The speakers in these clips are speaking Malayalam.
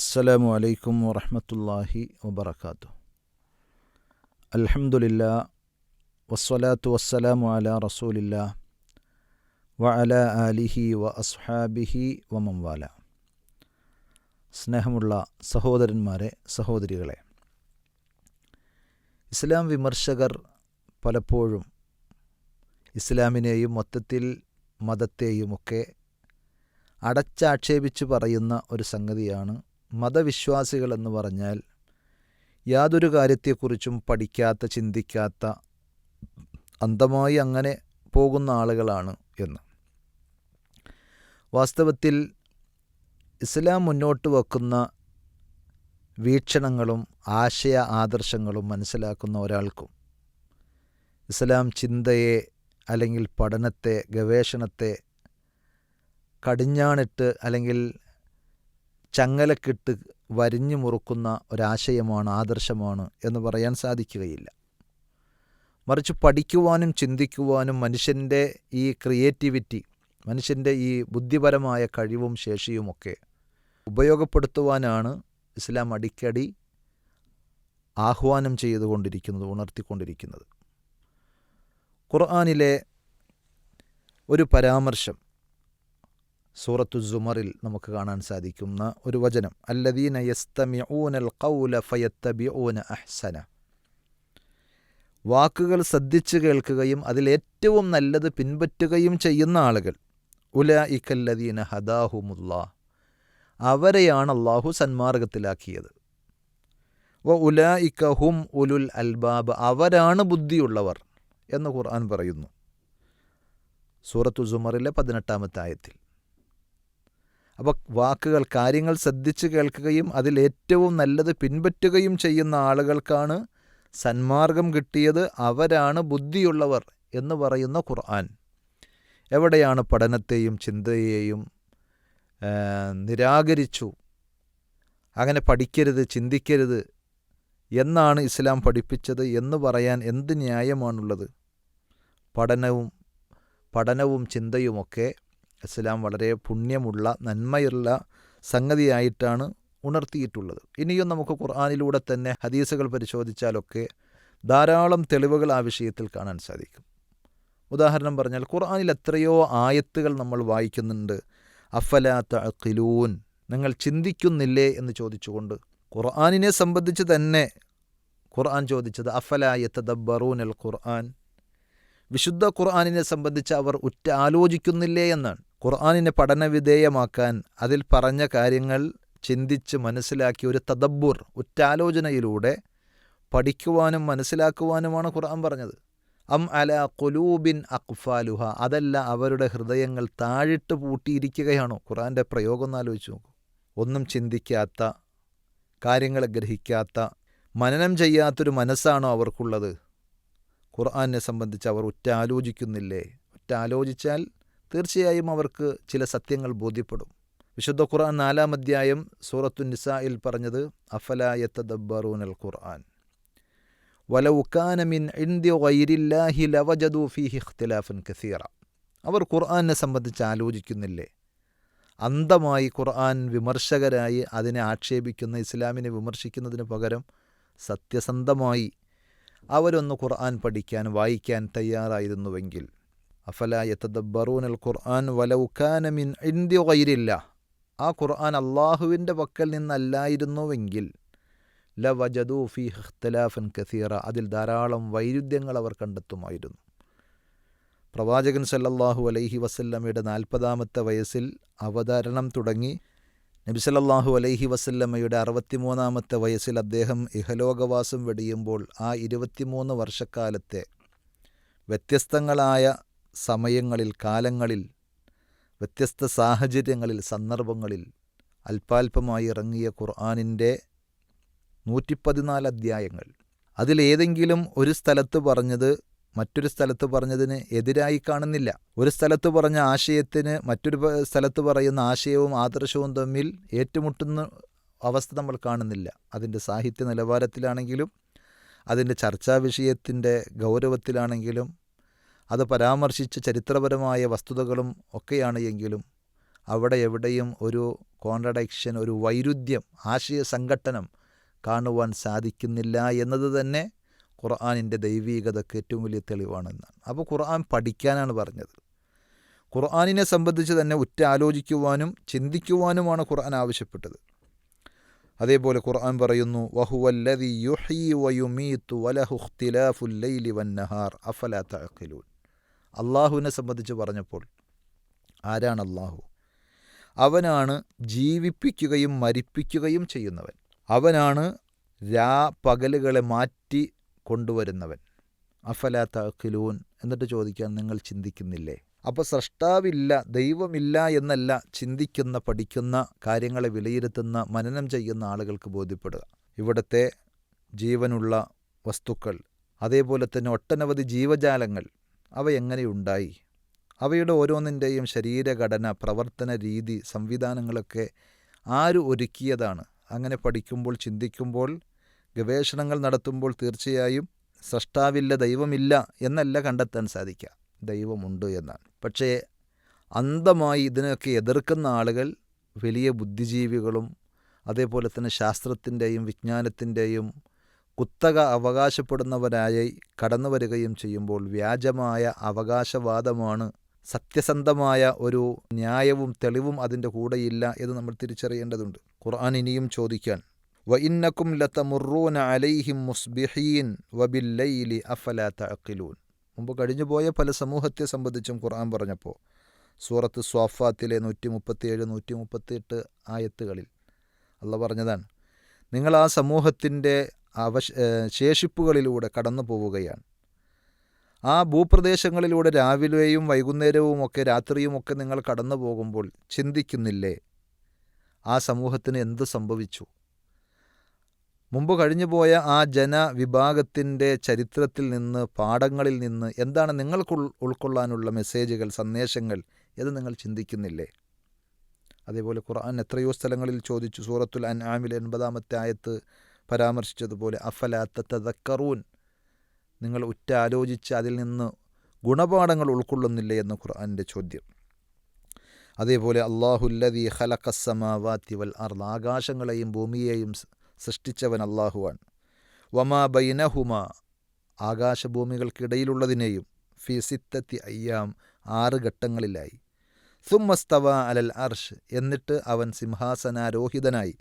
അസ്സലാമു അലൈക്കും വറഹമത്തല്ലാഹി വബർക്കാത്തു അൽഹമുല്ല വസ്സലാത്തു വസ്സലാമു അല റസൂലില്ല വ അല അലിഹി വ അസ്ഹാബിഹി വമംവാല സ്നേഹമുള്ള സഹോദരന്മാരെ സഹോദരികളെ ഇസ്ലാം വിമർശകർ പലപ്പോഴും ഇസ്ലാമിനെയും മൊത്തത്തിൽ മതത്തെയുമൊക്കെ അടച്ചാക്ഷേപിച്ച് പറയുന്ന ഒരു സംഗതിയാണ് മതവിശ്വാസികൾ എന്ന് പറഞ്ഞാൽ യാതൊരു കാര്യത്തെക്കുറിച്ചും പഠിക്കാത്ത ചിന്തിക്കാത്ത അന്ധമായി അങ്ങനെ പോകുന്ന ആളുകളാണ് എന്ന്. വാസ്തവത്തിൽ ഇസ്ലാം മുന്നോട്ട് വെക്കുന്ന വീക്ഷണങ്ങളും ആശയ ആദർശങ്ങളും മനസ്സിലാക്കുന്ന ഒരാൾക്കും ഇസ്ലാം ചിന്തയെ അല്ലെങ്കിൽ പഠനത്തെ ഗവേഷണത്തെ കടിഞ്ഞാണിട്ട് അല്ലെങ്കിൽ ചങ്ങലക്കിട്ട് വരിഞ്ഞു മുറുക്കുന്ന ഒരാശയമാണ് ആദർശമാണ് എന്ന് പറയാൻ സാധിക്കുകയില്ല. മറിച്ച് പഠിക്കുവാനും ചിന്തിക്കുവാനും മനുഷ്യന്റെ ഈ ക്രിയേറ്റിവിറ്റി മനുഷ്യന്റെ ഈ ബുദ്ധിപരമായ കഴിവും ശേഷിയുമൊക്കെ ഉപയോഗപ്പെടുത്തുവാനാണ് ഇസ്ലാം അടിക്കടി ആഹ്വാനം ചെയ്തുകൊണ്ടിരിക്കുന്നത് ഉണർത്തിക്കൊണ്ടിരിക്കുന്നത്. ഖുർആാനിലെ ഒരു പരാമർശം സൂറത്തു സുമറിൽ നമുക്ക് കാണാൻ സാധിക്കുന്ന ഒരു വചനം. അല്ലദീന യസ്തമിഊനൽ ഖൗല ഫയത്തബിഊന അഹ്സന. വാക്കുകൾ ശ്രദ്ധിച്ചു കേൾക്കുകയും അതിലേറ്റവും നല്ലത് പിൻപറ്റുകയും ചെയ്യുന്ന ആളുകൾ. ഉല ഇക്കല്ലദീന ഹദാഹുമുല്ലാ അവരെയാണ് അള്ളാഹു സന്മാർഗത്തിലാക്കിയത്. വ ഉല ഹും ഉലുൽ അൽബാബ്. അവരാണ് ബുദ്ധിയുള്ളവർ എന്ന് ഖുർആൻ പറയുന്നു. സൂറത്തു സുമറിലെ പതിനെട്ടാമത്തെ ആയത്തിൽ. അപ്പോൾ വാക്കുകൾ കാര്യങ്ങൾ ശ്രദ്ധിച്ചു കേൾക്കുകയും അതിലേറ്റവും നല്ലത് പിൻപറ്റുകയും ചെയ്യുന്ന ആളുകൾക്കാണ് സന്മാർഗം കിട്ടിയത്. അവരാണ് ബുദ്ധിയുള്ളവർ എന്ന് പറയുന്ന ഖുർആൻ. എവിടെയാണ് പഠനത്തെയും ചിന്തയെയും നിരാകരിച്ചു? അങ്ങനെ പഠിക്കരുത് ചിന്തിക്കരുത് എന്നാണ് ഇസ്ലാം പഠിപ്പിച്ചത് എന്ന് പറയാൻ എന്ത് ന്യായമാണുള്ളത്? പഠനവും പഠനവും ചിന്തയുമൊക്കെ ഇസ്ലാം വളരെ പുണ്യമുള്ള നന്മയുള്ള സംഗതിയായിട്ടാണ് ഉണർത്തിയിട്ടുള്ളത്. ഇനിയും നമുക്ക് ഖുർആാനിലൂടെ തന്നെ ഹദീസുകൾ പരിശോധിച്ചാലൊക്കെ ധാരാളം തെളിവുകൾ ആ വിഷയത്തിൽ കാണാൻ സാധിക്കും. ഉദാഹരണം പറഞ്ഞാൽ ഖുർആാനിൽ എത്രയോ ആയത്തുകൾ നമ്മൾ വായിക്കുന്നുണ്ട്. അഫലാത്ത അഖിലൂൻ നിങ്ങൾ ചിന്തിക്കുന്നില്ലേ എന്ന് ചോദിച്ചുകൊണ്ട് ഖുർആാനിനെ സംബന്ധിച്ച് തന്നെ ഖുർആൻ ചോദിച്ചത് അഫലായത്ത ദബ്ബറൂൻ അൽ ഖുർആൻ വിശുദ്ധ ഖുർആാനിനെ സംബന്ധിച്ച് അവർ ഉറ്റ ആലോചിക്കുന്നില്ലേ എന്നാണ്. ഖുർആാനിനെ പഠനവിധേയമാക്കാൻ അതിൽ പറഞ്ഞ കാര്യങ്ങൾ ചിന്തിച്ച് മനസ്സിലാക്കി ഒരു തദബ്ബൂർ ഉറ്റാലോചനയിലൂടെ പഠിക്കുവാനും മനസ്സിലാക്കുവാനുമാണ് ഖുർആൻ പറഞ്ഞത്. അം അല കൊലൂബിൻ അക്ഫാലുഹ അതല്ല അവരുടെ ഹൃദയങ്ങൾ താഴിട്ട് പൂട്ടിയിരിക്കുകയാണോ? ഖുർആന്റെ പ്രയോഗം ഒന്ന് ആലോചിച്ച് നോക്കൂ. ഒന്നും ചിന്തിക്കാത്ത കാര്യങ്ങളെ ഗ്രഹിക്കാത്ത മനനം ചെയ്യാത്തൊരു മനസ്സാണോ അവർക്കുള്ളത്? ഖുർആനെ സംബന്ധിച്ച് അവർ ഉറ്റാലോചിക്കുന്നില്ലേ? ഉറ്റാലോചിച്ചാൽ തീർച്ചയായും അവർക്ക് ചില സത്യങ്ങൾ ബോധ്യപ്പെടും. വിശുദ്ധ ഖുർആൻ നാലാം അധ്യായം സൂറത്തു നിസായിൽ പറഞ്ഞത് ഖുർആൻ. വൈരില്ലാഹി ലവജദു ഫീഹി ഇഖ്തിലാഫൻ കസീറ. അവർ ഖുർആനെ സംബന്ധിച്ച് ആലോചിക്കുന്നില്ലേ? അന്ധമായി ഖുർആൻ വിമർശകരായി അതിനെ ആക്ഷേപിക്കുന്ന ഇസ്ലാമിനെ വിമർശിക്കുന്നതിന് പകരം സത്യസന്ധമായി അവരൊന്ന് ഖുർആൻ പഠിക്കാൻ വായിക്കാൻ തയ്യാറായിരുന്നുവെങ്കിൽ അഫല യത്തദബ്ബറൂനൽ ഖുർആൻ മിൻ ഇന്ത്യ വൈരില്ല ആ ഖുർആൻ അള്ളാഹുവിന്റെ പക്കൽ നിന്നല്ലായിരുന്നുവെങ്കിൽ ല വജദു ഫി കസീറ അതിൽ ധാരാളം വൈരുദ്ധ്യങ്ങൾ അവർ കണ്ടെത്തുമായിരുന്നു. പ്രവാചകൻ സല്ലല്ലാഹു അലൈഹി വസല്ലമ്മയുടെ നാൽപ്പതാമത്തെ വയസ്സിൽ അവതരണം തുടങ്ങി. നബി സല്ലല്ലാഹു അലൈഹി വസല്ലമ്മയുടെ അറുപത്തിമൂന്നാമത്തെ വയസ്സിൽ അദ്ദേഹം ഇഹലോകവാസം വെടിയുമ്പോൾ ആ ഇരുപത്തിമൂന്ന് വർഷക്കാലത്തെ വ്യത്യസ്തങ്ങളായ സമയങ്ങളിൽ കാലങ്ങളിൽ വ്യത്യസ്ത സാഹചര്യങ്ങളിൽ സന്ദർഭങ്ങളിൽ അല്പാൽപമായി ഇറങ്ങിയ ഖുർആാനിന്റെ നൂറ്റിപ്പതിനാല് അധ്യായങ്ങൾ. അതിലേതെങ്കിലും ഒരു സ്ഥലത്ത് പറഞ്ഞത് മറ്റൊരു സ്ഥലത്ത് പറഞ്ഞതിന് എതിരായി കാണുന്നില്ല. ഒരു സ്ഥലത്ത് പറഞ്ഞ ആശയത്തിന് മറ്റൊരു സ്ഥലത്ത് പറയുന്ന ആശയവും ആദർശവും തമ്മിൽ ഏറ്റുമുട്ടുന്ന അവസ്ഥ നമ്മൾ കാണുന്നില്ല. അതിന്റെ സാഹിത്യ നിലവാരത്തിലാണെങ്കിലും അതിന്റെ ചർച്ചാ വിഷയത്തിന്റെ ഗൗരവത്തിലാണെങ്കിലും അത് പരാമർശിച്ച് ചരിത്രപരമായ വസ്തുതകളും ഒക്കെയാണ് എങ്കിലും അവിടെ എവിടെയും ഒരു കോൺട്രഡക്ഷൻ ഒരു വൈരുദ്ധ്യം ആശയ സംഘട്ടനം കാണുവാൻ സാധിക്കുന്നില്ല എന്നത് തന്നെ ഖുർആാനിന്റെ ദൈവീകതയ്ക്ക് ഏറ്റവും വലിയ തെളിവാണെന്നാണ്. അപ്പോൾ ഖുർആൻ പഠിക്കാനാണ് പറഞ്ഞത്. ഖുർആാനിനെ സംബന്ധിച്ച് തന്നെ ഉറ്റാലോചിക്കുവാനും ചിന്തിക്കുവാനുമാണ് ഖുർആൻ ആവശ്യപ്പെട്ടത്. അതേപോലെ ഖുർആൻ പറയുന്നു വഹുവല്ലദി യുഹി വയുമീത്തു വലഹു ഇഖ്തിലാഫുൽ ലൈലി വന്നഹാർ അഫലാ തഅഖിലൂൻ? അള്ളാഹുവിനെ സംബന്ധിച്ച് പറഞ്ഞപ്പോൾ ആരാണ് അള്ളാഹു? അവനാണ് ജീവിപ്പിക്കുകയും മരിപ്പിക്കുകയും ചെയ്യുന്നവൻ. അവനാണ് രാ പകലുകളെ മാറ്റി കൊണ്ടുവരുന്നവൻ. അഫല തഖിലൂൻ എന്നിട്ട് ചോദിക്കാൻ നിങ്ങൾ ചിന്തിക്കുന്നില്ലേ? അപ്പോൾ സ്രഷ്ടാവില്ല ദൈവമില്ല എന്നല്ല ചിന്തിക്കുന്ന പഠിക്കുന്ന കാര്യങ്ങളെ വിലയിരുത്തുന്ന മനനം ചെയ്യുന്ന ആളുകൾക്ക് ബോധ്യപ്പെടുക. ഇവിടുത്തെ ജീവനുള്ള വസ്തുക്കൾ അതേപോലെ തന്നെ ഒട്ടനവധി ജീവജാലങ്ങൾ അവ എങ്ങനെയുണ്ടായി അവയുടെ ഓരോന്നിന്റെയും ശരീരഘടന പ്രവർത്തന രീതി സംവിധാനങ്ങളൊക്കെ ആര് ഒരുക്കിയതാണ്? അങ്ങനെ പഠിക്കുമ്പോൾ ചിന്തിക്കുമ്പോൾ ഗവേഷണങ്ങൾ നടത്തുമ്പോൾ തീർച്ചയായും സ്രഷ്ടാവില്ല ദൈവമില്ല എന്നല്ല കണ്ടെത്താൻ സാധിക്കുക. ദൈവമുണ്ട് എന്നാണ്. പക്ഷേ അന്ധമായി ഇതിനൊക്കെ എതിർക്കുന്ന ആളുകൾ വലിയ ബുദ്ധിജീവികളും അതേപോലെ തന്നെ ശാസ്ത്രത്തിന്റെയും വിജ്ഞാനത്തിന്റെയും കുത്തക അവകാശപ്പെടുന്നവരായി കടന്നുവരികയും ചെയ്യുമ്പോൾ വ്യാജമായ അവകാശവാദമാണ് സത്യസന്ധമായ ഒരു ന്യായവും തെളിവും അതിന്റെ കൂടെയില്ല എന്ന് നമ്മൾ തിരിച്ചറിയേണ്ടതുണ്ട്. ഖുർആൻ ഇനിയും ചോദിക്കാൻ വഇന്നക്കും ഇന്നക്കും ലതമുറൂന അലൈഹിം മുസ്ബിഹീൻ വബില്ലൈലി അഫലാ തഅഖിലൂൻ. മുമ്പ് കഴിഞ്ഞുപോയ പല സമൂഹത്തെ സംബന്ധിച്ചും ഖുർആൻ പറഞ്ഞപ്പോൾ സൂറത്ത് സ്വാഫാത്തിലെ നൂറ്റി മുപ്പത്തിയേഴ് നൂറ്റി മുപ്പത്തിയെട്ട് ആയത്തുകളിൽ അല്ല പറഞ്ഞതാണ് നിങ്ങൾ ആ സമൂഹത്തിന്റെ അവശ ശേഷിപ്പുകളിലൂടെ കടന്നു പോവുകയാണ് ആ ഭൂപ്രദേശങ്ങളിലൂടെ രാവിലെയും വൈകുന്നേരവും ഒക്കെ രാത്രിയുമൊക്കെ നിങ്ങൾ കടന്നു പോകുമ്പോൾ ചിന്തിക്കുന്നില്ലേ? ആ സമൂഹത്തിന് എന്തു സംഭവിച്ചു? മുമ്പ് കഴിഞ്ഞുപോയ ആ ജനവിഭാഗത്തിന്റെ ചരിത്രത്തിൽ നിന്ന് പാഠങ്ങളിൽ നിന്ന് എന്താണ് നിങ്ങൾക്ക് ഉൾക്കൊള്ളാനുള്ള മെസ്സേജുകൾ സന്ദേശങ്ങൾ എന്ന് നിങ്ങൾ ചിന്തിക്കുന്നില്ലേ? അതേപോലെ ഖുർആൻ എത്രയോ സ്ഥലങ്ങളിൽ ചോദിച്ചു. സൂറത്തുൽ അൻ ആമിൽ എൺപതാമത്തെ ആയത്ത് പരാമർശിച്ചതുപോലെ അഫലാത്ത തദക്കറൂൻ നിങ്ങൾ ഉറ്റാലോചിച്ച് അതിൽ നിന്ന് ഗുണപാഠങ്ങൾ ഉൾക്കൊള്ളുന്നില്ല എന്ന ഖുർആന്റെ ചോദ്യം. അതേപോലെ അള്ളാഹുല്ലദി ഹലക്കസമാവാത്തി വൽ അർദ് ആകാശങ്ങളെയും ഭൂമിയെയും സൃഷ്ടിച്ചവൻ അള്ളാഹുവാണ് വമാ ബൈനഹുമ ആകാശഭൂമികൾക്കിടയിലുള്ളതിനെയും ഫി സിത്തത്തി അയ്യാം ആറ് ഘട്ടങ്ങളിലായി. സുമ്മസ്തവ അലൽ അർഷ് എന്നിട്ട് അവൻ സിംഹാസനാരോഹിതനായി.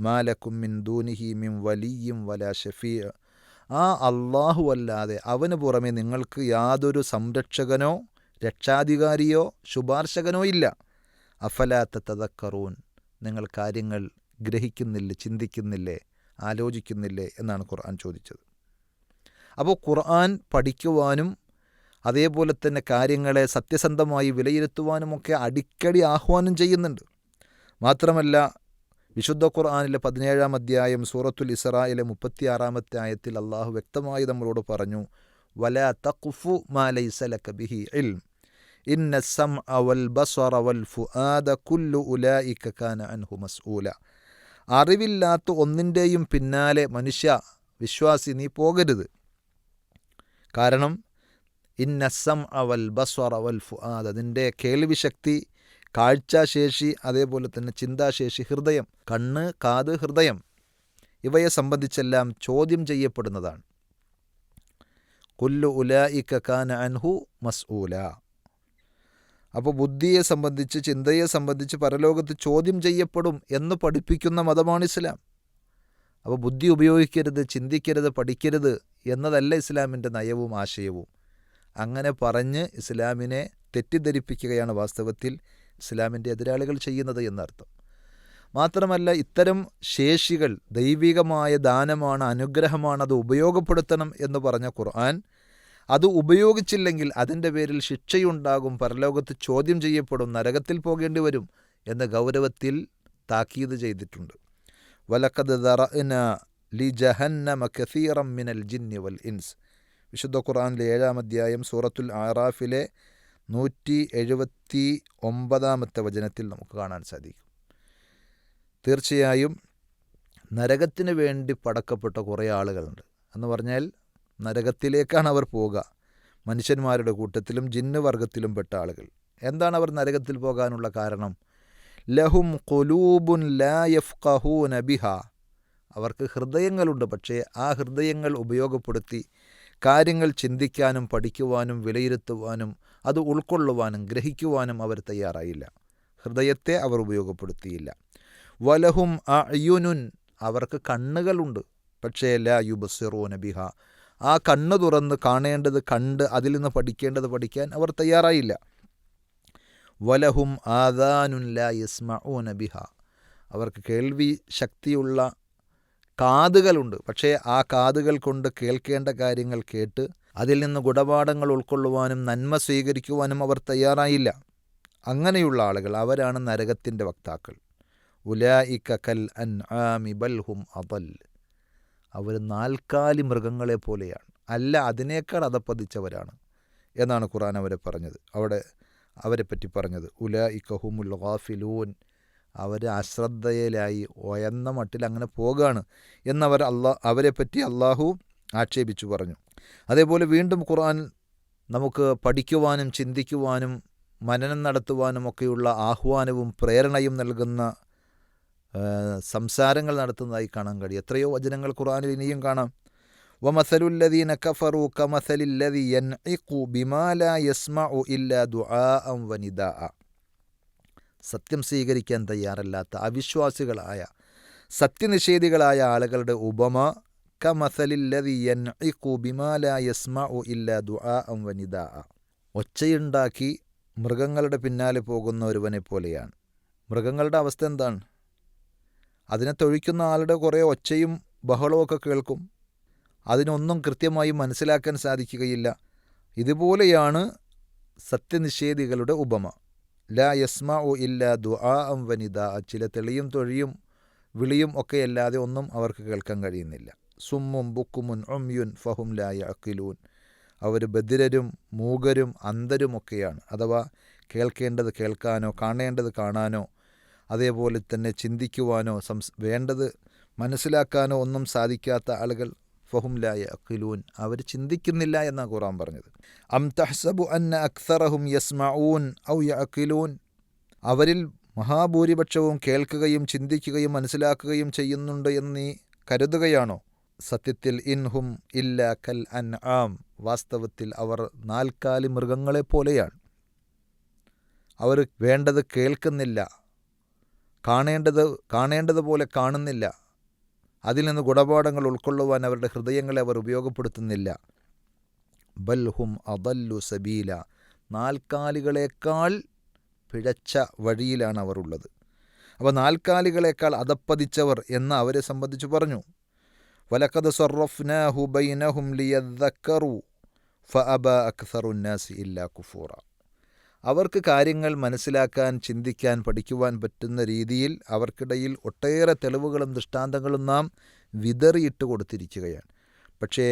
മാലക്കുമിൻ ദൂനിഹി മിൻ വലിയും വല ഷഫീ. ആ അള്ളാഹു അല്ലാതെ അവന് പുറമെ നിങ്ങൾക്ക് യാതൊരു സംരക്ഷകനോ രക്ഷാധികാരിയോ ശുപാർശകനോ ഇല്ല. അഫലാത്ത തതക്കറൂൻ. നിങ്ങൾ കാര്യങ്ങൾ ഗ്രഹിക്കുന്നില്ലേ ചിന്തിക്കുന്നില്ലേ ആലോചിക്കുന്നില്ലേ എന്നാണ് ഖുർആൻ ചോദിച്ചത്. അപ്പോൾ ഖുർആൻ പഠിക്കുവാനും അതേപോലെ തന്നെ കാര്യങ്ങളെ സത്യസന്ധമായി വിലയിരുത്തുവാനുമൊക്കെ അടിക്കടി ആഹ്വാനം ചെയ്യുന്നുണ്ട്. മാത്രമല്ല വിശുദ്ധ ഖുർആാനിലെ പതിനേഴാം അധ്യായം സൂറത്തുൽ ഇസ്രായിലെ മുപ്പത്തിയാറാമത്തെ ആയത്തിൽ അള്ളാഹു വ്യക്തമായി നമ്മളോട് പറഞ്ഞു വല തഖുഫു മാലൈസലക ബിഹി ഇൽം. ഇന്ന സം അവൽ അവൽ വൽ ഫുആദ കുല്ലു ഉലായിക കാന അൻഹു മസ്ഊല. അറിവില്ലാത്ത ഒന്നിന്റെയും പിന്നാലെ മനുഷ്യ വിശ്വാസി നീ പോകരുത്. കാരണം ഇന്നസം അവൽ ബസ്വറ വൽ ഫുആദ്. അതിന്റെ കേൾവിശക്തി കാഴ്ചാശേഷി അതേപോലെ തന്നെ ചിന്താശേഷി ഹൃദയം കണ്ണ് കാത് ഹൃദയം ഇവയെ സംബന്ധിച്ചെല്ലാം ചോദ്യം ചെയ്യപ്പെടുന്നതാണ്. കുല്ലു ഉലായിക്ക കാന അൻഹു മസ്ഊല. അപ്പോൾ ബുദ്ധിയെ സംബന്ധിച്ച് ചിന്തയെ സംബന്ധിച്ച് പരലോകത്ത് ചോദ്യം ചെയ്യപ്പെടും എന്ന് പഠിപ്പിക്കുന്ന മതമാണ് ഇസ്ലാം. അപ്പോൾ ബുദ്ധി ഉപയോഗിക്കരുത് ചിന്തിക്കരുത് പഠിക്കരുത് എന്നതല്ല ഇസ്ലാമിന്റെ നയവും ആശയവും. അങ്ങനെ പറഞ്ഞ് ഇസ്ലാമിനെ തെറ്റിദ്ധരിപ്പിക്കുകയാണ് വാസ്തവത്തിൽ ഇസ്ലാമിന്റെ എതിരാളികൾ ചെയ്യുന്നത് എന്നർത്ഥം. മാത്രമല്ല ഇത്തരം ശേഷികൾ ദൈവികമായ ദാനമാണ് അനുഗ്രഹമാണ് അത് ഉപയോഗപ്പെടുത്തണം എന്ന് പറഞ്ഞ ഖുർആൻ അത് ഉപയോഗിച്ചില്ലെങ്കിൽ അതിന്റെ പേരിൽ ശിക്ഷയുണ്ടാകും പരലോകത്ത് ചോദ്യം ചെയ്യപ്പെടും നരകത്തിൽ പോകേണ്ടി വരും എന്ന ഗൗരവത്തിൽ താക്കീത് ചെയ്തിട്ടുണ്ട്. വലക്കത് ദറന ലി ജഹന്നമ കസീറം മിനൽ ജിന്നി വൽ ഇൻസ്. വിശുദ്ധ ഖുർആനിലെ ഏഴാം അധ്യായം സൂറത്തുൽ ആറാഫിലെ നൂറ്റി എഴുപത്തി ഒമ്പതാമത്തെ വചനത്തിൽ നമുക്ക് കാണാൻ സാധിക്കും. തീർച്ചയായും നരകത്തിന് വേണ്ടി പടക്കപ്പെട്ട കുറേ ആളുകളുണ്ട്. എന്ന് പറഞ്ഞാൽ നരകത്തിലേക്കാണ് അവർ പോകുക മനുഷ്യന്മാരുടെ കൂട്ടത്തിലും ജിന്ന് വർഗത്തിലും പെട്ട ആളുകൾ. എന്താണ് അവർ നരകത്തിൽ പോകാനുള്ള കാരണം? ലഹും കൊലൂബുൻ ലാ യഫ്ഖഹൂന ബിഹ. അവർക്ക് ഹൃദയങ്ങളുണ്ട് പക്ഷേ ആ ഹൃദയങ്ങൾ ഉപയോഗപ്പെടുത്തി കാര്യങ്ങൾ ചിന്തിക്കാനും പഠിക്കുവാനും വിലയിരുത്തുവാനും അത് ഉൾക്കൊള്ളുവാനും ഗ്രഹിക്കുവാനും അവർ തയ്യാറായില്ല. ഹൃദയത്തെ അവർ ഉപയോഗപ്പെടുത്തിയില്ല. വലഹും അയുനുൻ അവർക്ക് കണ്ണുകളുണ്ട്. പക്ഷേ ലാ യുബസിറോ നബിഹ ആ കണ്ണ് തുറന്ന് കാണേണ്ടത് കണ്ട് അതിൽ നിന്ന് പഠിക്കേണ്ടത് പഠിക്കാൻ അവർ തയ്യാറായില്ല. വലഹും ആദാനുൻ ലാ യസ്മഊന നബിഹ അവർക്ക് കേൾവി ശക്തിയുള്ള കാതുകളുണ്ട്. പക്ഷേ ആ കാതുകൾ കൊണ്ട് കേൾക്കേണ്ട കാര്യങ്ങൾ കേട്ട് അതിൽ നിന്ന് ഗുണപാഠങ്ങൾ ഉൾക്കൊള്ളുവാനും നന്മ സ്വീകരിക്കുവാനും അവർ തയ്യാറായില്ല. അങ്ങനെയുള്ള ആളുകൾ അവരാണ് നരകത്തിന്റെ വക്താക്കൾ. ഉലായിക്ക കൽ അൻ ആമിബൽഹും അതൽ അവർ നാൽക്കാലി മൃഗങ്ങളെ പോലെയാണ്. അല്ല അതിനേക്കാൾ അതപ്പതിച്ചവരാണ് എന്നാണ് ഖുറാൻ അവരെ പറഞ്ഞത്. അവിടെ അവരെ പറ്റി പറഞ്ഞത്. ഉല ഇക്കഹുമുൽ ഗാഫിലൂൻ. അവർ അശ്രദ്ധയിലായി ഒയന്ന മട്ടിൽ അങ്ങനെ പോകുകയാണ് എന്നവർ അള്ളാ അവരെപ്പറ്റി പറ്റി അള്ളാഹു ആക്ഷേപിച്ചു പറഞ്ഞു. അതേപോലെ വീണ്ടും ഖുർആൻ നമുക്ക് പഠിക്കുവാനും ചിന്തിക്കുവാനും മനനം നടത്തുവാനും ഒക്കെയുള്ള ആഹ്വാനവും പ്രേരണയും നൽകുന്ന സംസാരങ്ങൾ നടത്തുന്നതായി കാണാൻ കഴിയും. എത്രയോ വചനങ്ങൾ ഖുർആനിൽ ഇനിയും കാണാം. വമസലുല്ലദീന കഫറു യൻഇഖു ബിമാ ലാ യസ്മഉ ഇല്ലാ ദുആഅൻ വനിദാഅ. സത്യം സ്വീകരിക്കാൻ തയ്യാറല്ലാത്ത അവിശ്വാസികളായ സത്യനിഷേധികളായ ആളുകളുടെ ഉപമ ഒച്ചയുണ്ടാക്കി മൃഗങ്ങളുടെ പിന്നാലെ പോകുന്ന ഒരുവനെ പോലെയാണ്. മൃഗങ്ങളുടെ അവസ്ഥ എന്താണ്? അതിനെ തൊഴിക്കുന്ന ആളുടെ കുറേ ഒച്ചയും ബഹളമൊക്കെ കേൾക്കും. അതിനൊന്നും കൃത്യമായി മനസ്സിലാക്കാൻ സാധിക്കുകയില്ല. ഇതുപോലെയാണ് സത്യനിഷേധികളുടെ ഉപമ. ലാ യസ്മ ഒ ഇല്ല ദുആ വനിത ചില തെളിയും തൊഴിയും വിളിയും ഒക്കെ അല്ലാതെ ഒന്നും അവർക്ക് കേൾക്കാൻ കഴിയുന്നില്ല. സുമ്മും ബുക്കുമുൻ ഒമ്യുൻ ഫഹും ലാ അക്കിലൂൻ അവർ ബദിരരും മൂകരും അന്ധരുമൊക്കെയാണ് അഥവാ കേൾക്കേണ്ടത് കേൾക്കാനോ കാണേണ്ടത് കാണാനോ അതേപോലെ തന്നെ ചിന്തിക്കുവാനോ സംസ് വേണ്ടത് മനസ്സിലാക്കാനോ ഒന്നും സാധിക്കാത്ത ആളുകൾ ഫഹും ലായ അഖിലൂൻ അവർ ചിന്തിക്കുന്നില്ല എന്നാണ് ഖുറാൻ പറഞ്ഞത്. അം തഹ്സബു അന്ന അക്സറഹും യസ്മഊൻ ഔ യഅഖിലൂൻ. അവരിൽ മഹാഭൂരിപക്ഷവും കേൾക്കുകയും ചിന്തിക്കുകയും മനസ്സിലാക്കുകയും ചെയ്യുന്നുണ്ട് എന്ന് നീ കരുതുകയാണോ? സത്യത്തിൽ ഇൻഹും ഇല്ല കൽ അൻ ആം വാസ്തവത്തിൽ അവർ നാൽക്കാലി മൃഗങ്ങളെപ്പോലെയാണ് അവർ വേണ്ടത് കേൾക്കുന്നില്ല കാണേണ്ടത് കാണേണ്ടതുപോലെ കാണുന്നില്ല. അതിൽ നിന്ന് ഗുണപാഠങ്ങൾ ഉൾക്കൊള്ളുവാൻ അവരുടെ ഹൃദയങ്ങളെ അവർ ഉപയോഗപ്പെടുത്തുന്നില്ല. ബൽഹും അദല്ലു സബീല. നാൽക്കാലികളേക്കാൾ പിഴച്ച വഴിയിലാണ് അവർ ഉള്ളത്. അപ്പോൾ നാൽക്കാലികളേക്കാൾ അതപ്പതിച്ചവർ എന്ന് അവരെ സംബന്ധിച്ച് പറഞ്ഞു. വലക്കത് സൊറഫ്നാഹു ബൈനഹും ലിയദ്ദക്കറു ഫഅബ അക്സറുന്നാസി ഇല്ലാ കുഫൂറ അവർക്ക് കാര്യങ്ങൾ മനസ്സിലാക്കാൻ ചിന്തിക്കാൻ പഠിക്കുവാൻ പറ്റുന്ന രീതിയിൽ അവർക്കിടയിൽ ഒട്ടേറെ തെളിവുകളും ദൃഷ്ടാന്തങ്ങളും നാം വിതറിയിട്ട് കൊടുത്തിരിക്കുകയാണ്. പക്ഷേ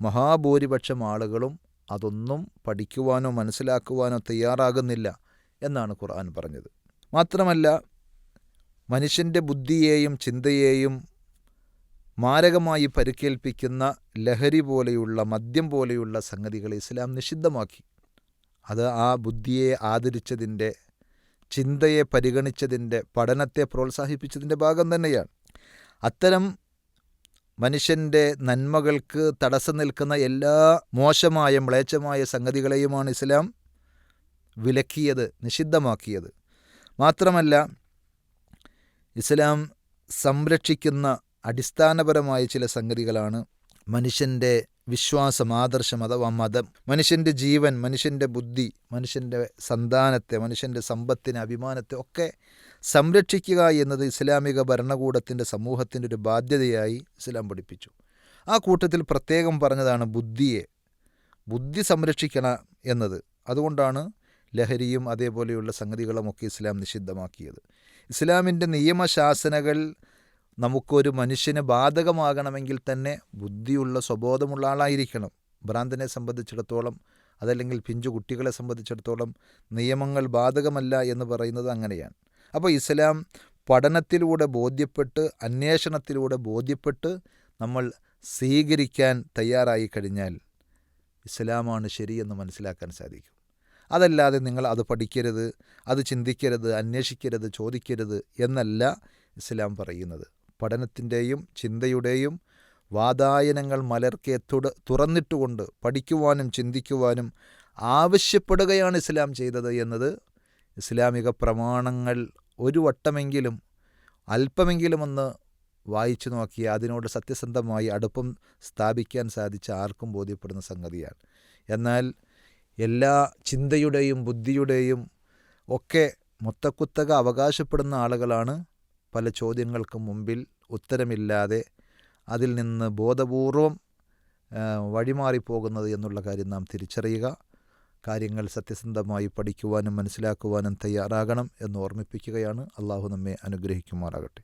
മഹാഭൂരിപക്ഷം ആളുകളും അതൊന്നും പഠിക്കുവാനോ മനസ്സിലാക്കുവാനോ തയ്യാറാകുന്നില്ല എന്നാണ് ഖുർആൻ പറഞ്ഞത്. മാത്രമല്ല മനുഷ്യന്റെ ബുദ്ധിയെയും ചിന്തയെയും മാരകമായി പരിക്കേൽപ്പിക്കുന്ന ലഹരി പോലെയുള്ള മദ്യം പോലെയുള്ള സംഗതികൾ ഇസ്ലാം നിഷിദ്ധമാക്കി. അത് ആ ബുദ്ധിയെ ആദരിച്ചതിന്റെ ചിന്തയെ പരിഗണിച്ചതിന്റെ പഠനത്തെ പ്രോത്സാഹിപ്പിച്ചതിന്റെ ഭാഗം തന്നെയാണ്. അത്തരം മനുഷ്യന്റെ നന്മകൾക്ക് തടസ്സം നിൽക്കുന്ന എല്ലാ മോശമായ മ്ലേച്ഛമായ സംഗതികളെയുമാണ് ഇസ്ലാം വിലക്കിയത് നിഷിദ്ധമാക്കിയത്. മാത്രമല്ല ഇസ്ലാം സംരക്ഷിക്കുന്ന അടിസ്ഥാനപരമായ ചില സംഗതികളാണ് മനുഷ്യന്റെ വിശ്വാസം ആദർശം അഥവാ മതം. മനുഷ്യന്റെ ജീവൻ മനുഷ്യന്റെ ബുദ്ധി മനുഷ്യന്റെ സന്താനത്തെ മനുഷ്യന്റെ സമ്പത്തിനെ അഭിമാനത്തെ ഒക്കെ സംരക്ഷിക്കുക എന്നത് ഇസ്ലാമിക ഭരണകൂടത്തിന്റെ സമൂഹത്തിന്റെ ഒരു ബാധ്യതയായി ഇസ്ലാം പഠിപ്പിച്ചു. ആ കൂട്ടത്തിൽ പ്രത്യേകം പറഞ്ഞതാണ് ബുദ്ധിയെ. ബുദ്ധി സംരക്ഷിക്കണം എന്നത്. അതുകൊണ്ടാണ് ലഹരിയും അതേപോലെയുള്ള സംഗതികളുമൊക്കെ ഇസ്ലാം നിഷിദ്ധമാക്കിയത്. ഇസ്ലാമിന്റെ നിയമശാസനകൾ നമുക്കൊരു മനുഷ്യന് ബാധകമാകണമെങ്കിൽ തന്നെ ബുദ്ധിയുള്ള സ്വബോധമുള്ള ആളായിരിക്കണം. ഭ്രാന്തനെ സംബന്ധിച്ചിടത്തോളം അതല്ലെങ്കിൽ പിഞ്ചു കുട്ടികളെ സംബന്ധിച്ചിടത്തോളം നിയമങ്ങൾ ബാധകമല്ല എന്ന് പറയുന്നത് അങ്ങനെയാണ്. അപ്പോൾ ഇസ്ലാം പഠനത്തിലൂടെ ബോധ്യപ്പെട്ട് അന്വേഷണത്തിലൂടെ ബോധ്യപ്പെട്ട് നമ്മൾ സ്വീകരിക്കാൻ തയ്യാറായി കഴിഞ്ഞാൽ ഇസ്ലാമാണ് ശരിയെന്ന് മനസ്സിലാക്കാൻ സാധിക്കും. അതല്ലാതെ നിങ്ങൾ അത് പഠിക്കരുത് അത് ചിന്തിക്കരുത് അന്വേഷിക്കരുത് ചോദിക്കരുത് എന്നല്ല ഇസ്ലാം പറയുന്നത്. പഠനത്തിന്റെയും ചിന്തയുടെയും വാതായനങ്ങൾ മലർക്കെ തുറന്നിട്ടുകൊണ്ട് പഠിക്കുവാനും ചിന്തിക്കുവാനും ആവശ്യപ്പെടുകയാണ് ഇസ്ലാം ചെയ്തത് എന്നത് ഇസ്ലാമിക പ്രമാണങ്ങൾ ഒരു വട്ടമെങ്കിലും അല്പമെങ്കിലും ഒന്ന് വായിച്ചു നോക്കി അതിനോട് സത്യസന്ധമായി അടുപ്പം സ്ഥാപിക്കാൻ സാധിച്ച ആർക്കും ബോധ്യപ്പെടുന്ന സംഗതിയാണ്. എന്നാൽ എല്ലാ ചിന്തയുടെയും ബുദ്ധിയുടെയും ഒക്കെ മൊത്തക്കുത്തക അവകാശപ്പെടുന്ന ആളുകളാണ് പല ചോദ്യങ്ങൾക്കും മുമ്പിൽ ഉത്തരമില്ലാതെ അതിൽ നിന്ന് ബോധപൂർവം വഴിമാറിപ്പോകുന്നത് എന്നുള്ള കാര്യം നാം തിരിച്ചറിയുക. കാര്യങ്ങൾ സത്യസന്ധമായി പഠിക്കുവാനും മനസ്സിലാക്കുവാനും തയ്യാറാകണം എന്ന് ഓർമ്മിപ്പിക്കുകയാണ്. അള്ളാഹു നമ്മെ അനുഗ്രഹിക്കുമാറാകട്ടെ.